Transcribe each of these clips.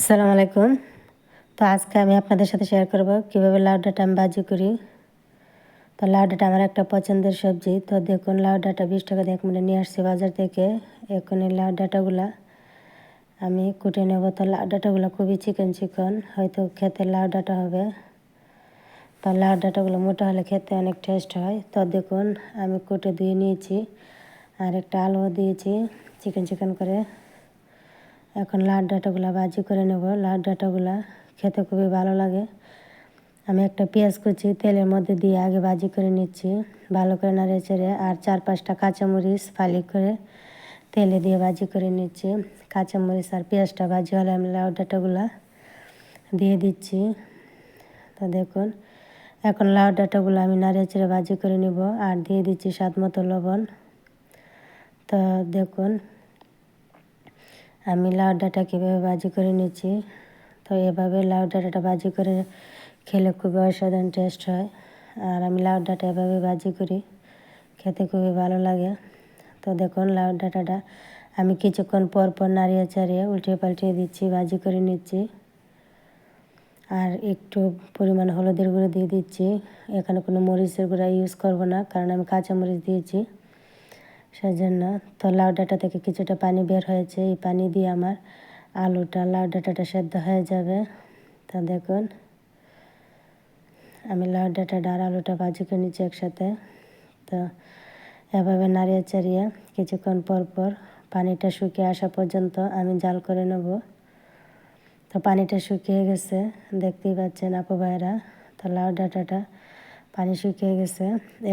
আসসালামু আলাইকুম। তো আজকে আমি আপনাদের সাথে শেয়ার করব কীভাবে লাউ ডাঁটা আমি বাজি করি। তো লাউ ডাঁটা আমার একটা পছন্দের সবজি। তো দেখুন, লাউ ডাঁটা বিশ টাকা দিয়ে এক মিনিট নিয়ে আসছি বাজার থেকে। এখন এই লাউ ডাঁটাগুলা আমি কুটে নেব। তো লাউ ডাঁটাগুলো খুবই চিকন চিকন হয়তো খেতে লাউ ডাঁটা হবে। তো লাউ ডাঁটাগুলো মোটা হলে খেতে অনেক টেস্ট হয়। তো দেখুন, আমি কুটে ধুয়ে নিয়েছি। আর একটা আলু দিয়েছি চিকেন চিকেন করে। এখন লাড ডাটাগুলো ভাজি করে নেব। লাড ডাটাগুলো খেতে খুবই ভালো লাগে। আমি একটা পেঁয়াজ কুচি তেলের মধ্যে দিয়ে আগে ভাজি করে নিচ্ছি। ভালো করে নাড়িয়ে চেড়ে আর চার পাঁচটা কাঁচামরিচ ফালি করে তেলে দিয়ে ভাজি করে নিচ্ছি। কাঁচামরিচ আর পেঁয়াজটা ভাজি হলে আমি লাউ ডাটাগুলো দিয়ে দিচ্ছি। তো দেখুন, এখন লাউ ডাটাগুলো আমি নাড়িয়ে চেড়ে ভাজি করে নিব আর দিয়ে দিচ্ছি স্বাদ মতো লবণ। তো দেখুন আমি লাউ ডাঁটা কীভাবে ভাজি করে নিচ্ছি? তো এভাবে লাউ ডাঁটাটা ভাজি করে খেলে খুবই অসাধারণ টেস্ট হয়। আর আমি লাউ ডাঁটা এভাবে ভাজি করি, খেতে খুবই ভালো লাগে। তো দেখুন লাউ ডাঁটাটা আমি কিছুক্ষণ পর পর নাড়িয়ে চাড়িয়ে উল্টে পাল্টিয়ে দিচ্ছি ভাজি করে নিচ্ছি। আর একটু পরিমাণ হলুদের গুঁড়ো দিয়ে দিচ্ছি। এখানে কোনো মরিচের গুঁড়া ইউজ করব না, কারণ আমি কাঁচা মরিচ দিয়েছি। সেজন্য তো লাউ ডাঁটা থেকে কিছুটা পানি বের হয়েছে। এই পানি দিয়ে আমার আলুটা, লাউ ডাঁটাটা সেদ্ধ হয়ে যাবে। তা দেখুন, আমি লাউ ডাঁটাটা আর আলুটা ভাজি করে নিচ্ছি একসাথে। তো এভাবে নাড়িয়ে চাড়িয়ে কিছুক্ষণ পর পর পানিটা শুকিয়ে আসা পর্যন্ত আমি জাল করে নেব। তো পানিটা শুকিয়ে গেছে, দেখতেই পাচ্ছেন আপু ভাইরা। তো লাউ ডাঁটাটা পানি শুকিয়ে গেছে।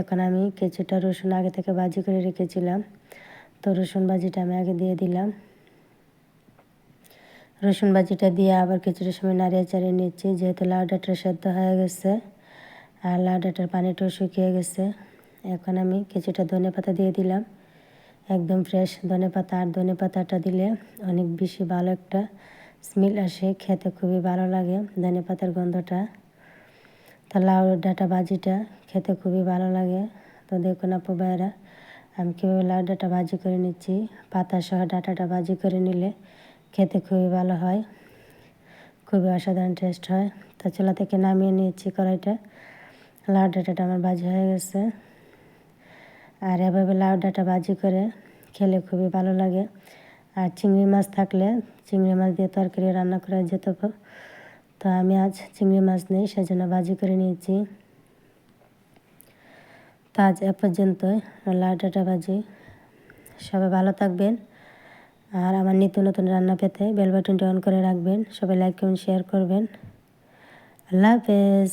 এখন আমি কিছুটা রসুন আগে থেকে ভাজি করে রেখেছিলাম। তো রসুন ভাজিটা আমি আগে দিয়ে দিলাম। রসুন ভাজিটা দিয়ে আবার কিছুটা সময় নাড়িয়ে চাড়িয়ে নিচ্ছি, যেহেতু লাউ ডাটার সেদ্ধ হয়ে গেছে আর লাউ ডাটার পানিটাও শুকিয়ে গেছে। এখন আমি কিছুটা ধনে পাতা দিয়ে দিলাম। একদম ফ্রেশ ধনে পাতা আর ধনে পাতাটা দিলে অনেক বেশি ভালো একটা স্মেল আসে, খেতে খুবই ভালো লাগে ধনে পাতার গন্ধটা। তো লাউ ডাটা ভাজিটা খেতে খুবই ভালো লাগে। তো দেখুন আপু ভাইয়েরা, আমি কীভাবে লাউ ডাটা ভাজি করে নিচ্ছি। পাতা সহ ডাটাটা ভাজি করে নিলে খেতে খুবই ভালো হয়, খুবই অসাধারণ টেস্ট হয়। তো চুলা থেকে নামিয়ে নিয়েছি কড়াইটা। লাউ ডাটাটা আমার ভাজি হয়ে গেছে। আর এভাবে লাউ ডাটা ভাজি করে খেলে খুবই ভালো লাগে। আর চিংড়ি মাছ থাকলে, চিংড়ি মাছ দিয়ে তরকারি রান্না করা যেত তো আমি আজ চিংড়ি মাছ নেই, সেজন্য ভাজি করে নিয়েছি। তো আজ এ পর্যন্তই লাউডাটা ভাজি। সবাই ভালো থাকবেন। আর আমার নিত্য নতুন রান্না পেতে বেল বাটনটি অন করে রাখবেন। সবাই লাইক, কমেন্ট শেয়ার করবেন। আল্লাহ হাফেজ।